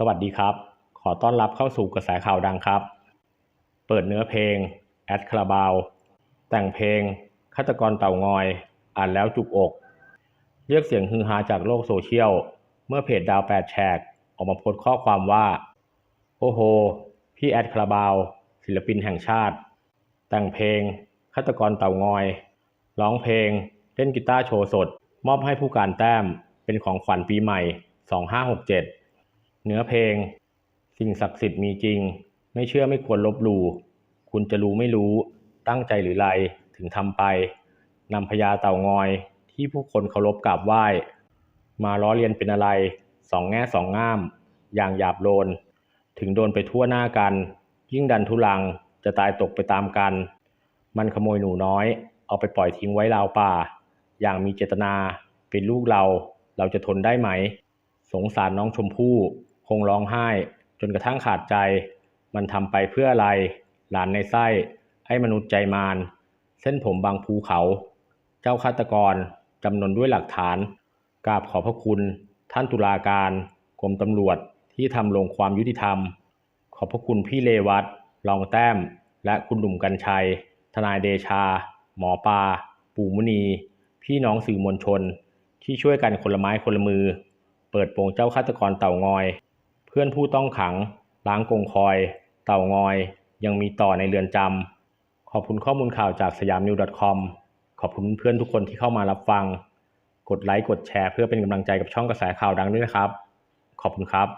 สวัสดีครับ ขอต้อนรับเข้าสู่กระแสข่าวดังครับ เปิดเนื้อเพลง แอดคาราบาว แต่งเพลงฆาตกรเต่างอย อ่านแล้วจุกอก เรียกเสียงฮือฮาจากโลกโซเชียล เมื่อเพจดาวแปดแฉกออกมาโพสต์ข้อความว่า โอ้โห พี่แอดคาราบาว ศิลปินแห่งชาติ แต่งเพลงฆาตกรเต่างอย ร้องเพลง เล่นกีตาร์โชว์สด มอบให้ผู้การแต้ม เป็นของขวัญปีใหม่ 2567 เนื้อเพลง สิ่งศักดิ์สิทธิ์มีจริง ไม่เชื่อไม่ควรลบหลู่คุณจะรู้ไม่รู้ ตั้งใจหรือไรถึงทำไปนำพญาเต่างอยที่ผู้คนเคารพกราบไหว้ มาล้อเลียนเป็นอะไรสองแง่สองง่าม อย่างหยาบโลน ถึงโดนไปทั่วหน้ากัน ยิ่งดันทุลังจะตายตกไปตามกัน มันขโมยหนูน้อย เอาไปปล่อยทิ้งไว้ราวป่า อย่างมีเจตนาเป็นลูกเราเราจะทนได้ไหม สงสารน้องชมพู่ คงร้องไห้ จนกระทั่งขาดใจ มันทำไปเพื่ออะไร หลานในไส้ ไอ้มนุษย์ใจมาร เส้นผมบางภูเขา เจ้าฆาตกรจำนวนด้วยหลักฐาน กราบขอบพระคุณ ท่านตุลาการกรมตำรวจที่ทำลงความยุติธรรม ขอบพระคุณพี่เลวัตรองแต้ม และคุณหนุ่มกัญชัย ทนายเดชา หมอปลาปู่มุนี พี่น้องสื่อมวลชน ที่ช่วยกันคนละไม้คนละมือ เปิดโปงเจ้าฆาตกรเต่างอย พื่อนผู้ต้องขัง ล้างกงคอย เต่างอย ยังมีต่อในเรือนจำขอบคุณข้อมูลข่าวจากสยามนิว .com ขอบคุณเพื่อนทุกคนที่เข้ามารับฟัง กดไลค์กดแชร์เพื่อเป็นกำลังใจกับช่องกระแสข่าวดังด้วยนะครับ ขอบคุณครับ